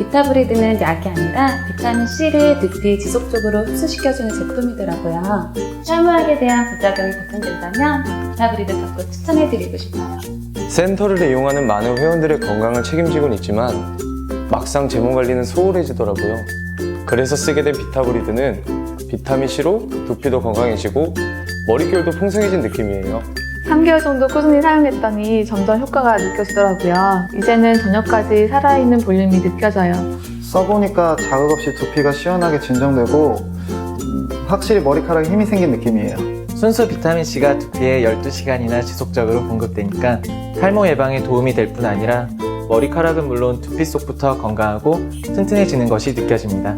비타브리드는 약이 아니라 비타민C를 두피에 지속적으로 흡수시켜주는 제품이더라고요. 사용하게 대한 부작용이 걱정된다면 비타브리드 적극 추천해드리고 싶어요. 센터를 이용하는 많은 회원들의 건강을 책임지곤 있지만 막상 제몸 관리는 소홀해지더라고요. 그래서 쓰게 된 비타브리드는 비타민C로 두피도 건강해지고 머릿결도 풍성해진 느낌이에요. 3개월 정도 꾸준히 사용했더니 점점 효과가 느껴지더라고요. 이제는 저녁까지 살아있는 볼륨이 느껴져요. 써보니까 자극 없이 두피가 시원하게 진정되고 음, 확실히 머리카락에 힘이 생긴 느낌이에요. 순수 비타민C가 두피에 12시간이나 지속적으로 공급되니까 탈모 예방에 도움이 될 뿐 아니라 머리카락은 물론 두피 속부터 건강하고 튼튼해지는 것이 느껴집니다.